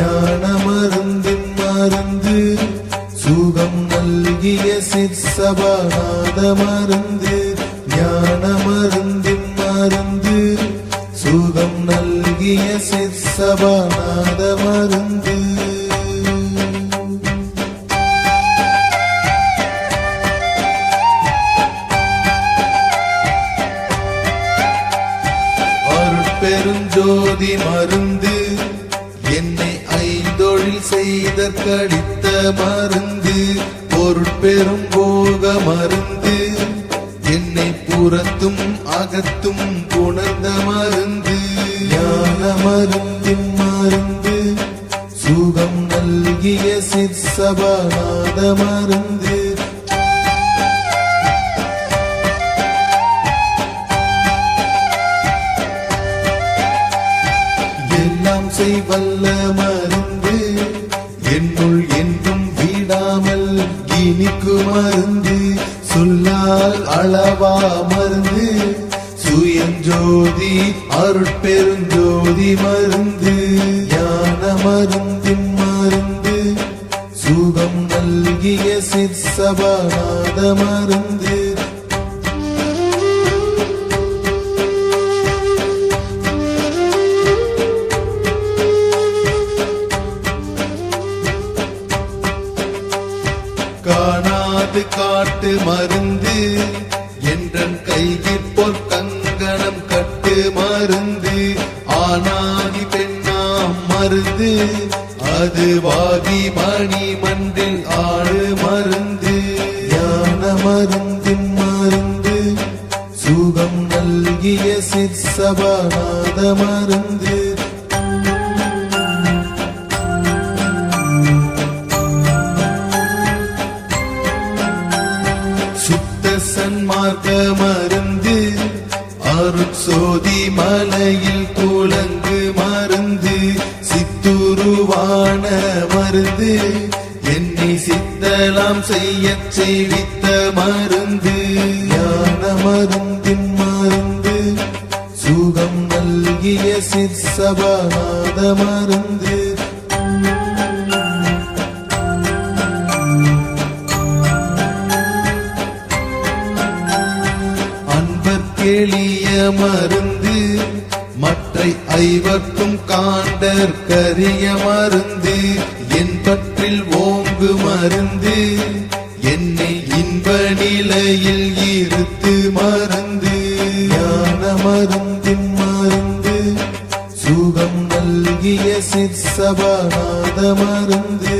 ஞான மருந்தின் மருந்து சுகம் நல்கிய சிற்சபாநாத மருந்து. ஞான மருந்தின் மருந்து சுகம் நல்கிய சிற்சபாநாத பெருஞ்சோதி மருந்து ஐந்தொழில் செய்த கடித்த மருந்து பொருட்பெரும் போக மருந்து. என்னை புறத்தும் அகத்தும் புணர்ந்த மருந்து. ஞான மருந்தின் மருந்து சுகம் நல்கிய சிற்சபாநாத மருந்து. எல்லாம் செய்வல்ல மருந்து என்னுள் என்றும் வீடாமல் இனிக்கு மருந்து சொல்லால் அளவா மருந்து. சுயஞ்சோதி அருட்பெருஞ்சோதி மருந்து. ஞான மருந்தின் மருந்து. சுகம் நல்கிய சிற்சபாநாத மருந்து. காணாது காட்டு மருந்து. என்றன் கையில் பொற் கங்கணம் கட்டு மருந்து. ஆனாதி பெண்ணாம் மருந்து. அது வாதி மணி மன்றில் ஆடு மருந்து. ஞான மருந்தின் மருந்து. சுகம் நல்கிய சிற்சபாநாத மருந்து. மருந்து அருட்சோதி மலையில் துலங்கு மருந்து சித்துருவான மருந்து என்னை சித்தலாம் செய்ய செய்வித்த மருந்து. ஞான மருந்தின் மருந்து சுகம் நல்கிய சிற்சபாநாத மருந்து. எளிய மருந்து மற்றை ஐவர்க்கும் காண்டர் கரிய மருந்து என் பற்றில் ஓங்கு மருந்து என்னை இன்ப நிலையில் இருத்து மருந்து. ஞான மருந்தின் மருந்து சுகம் நல்கிய சிற்சபாநாத மருந்து.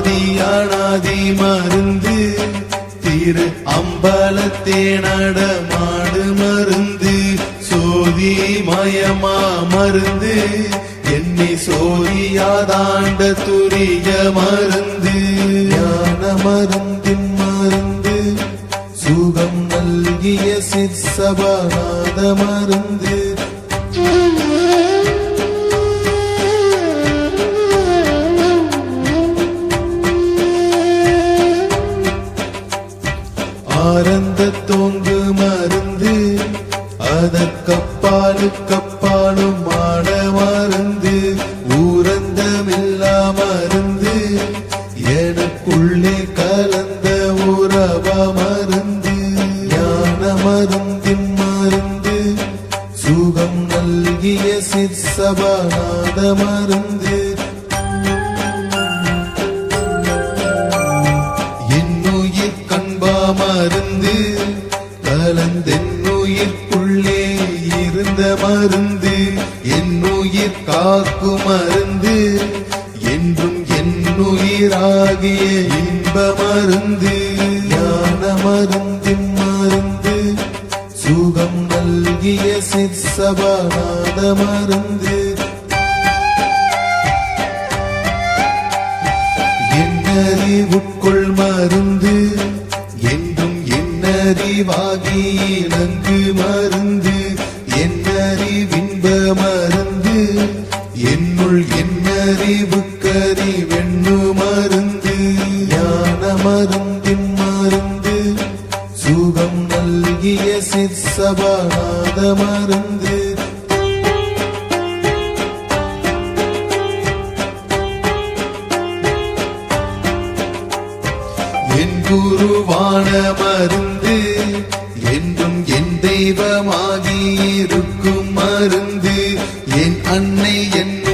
ஆதியானாதி மருந்து. தீர அம்பலத்தே நடமாடு மருந்து. சோதி மயமா மருந்து. என்னை சோதியாதாண்ட துரிய மருந்து. ஞான மருந்தின் மருந்து. சுகம் நல்கிய சிற்சபநாத மருந்து. அதற்கப்பாலு ஆட மருந்து ஊரந்தமில்லா மருந்து எனக்குள்ளே கலந்த உறவ மருந்து ஞான மருந்தின் மருந்து சுகம் நல்கிய சிற்சபாநாத மருந்து என்னுயிராகிய இன்ப மருந்து ஞான மருந்தின் மருந்து சுகம் நல்கிய சிற்ச சிற்சபாநாத மருந்து. என்னறிவுட்கொள் மருந்து என்றும் என்னறிவாகி நன்கு மருந்து. நல்கிய மருந்து என் குருவான மருந்து என்றும் என் தெய்வமாகி இருக்கும் மருந்து. என் அன்னை என்ன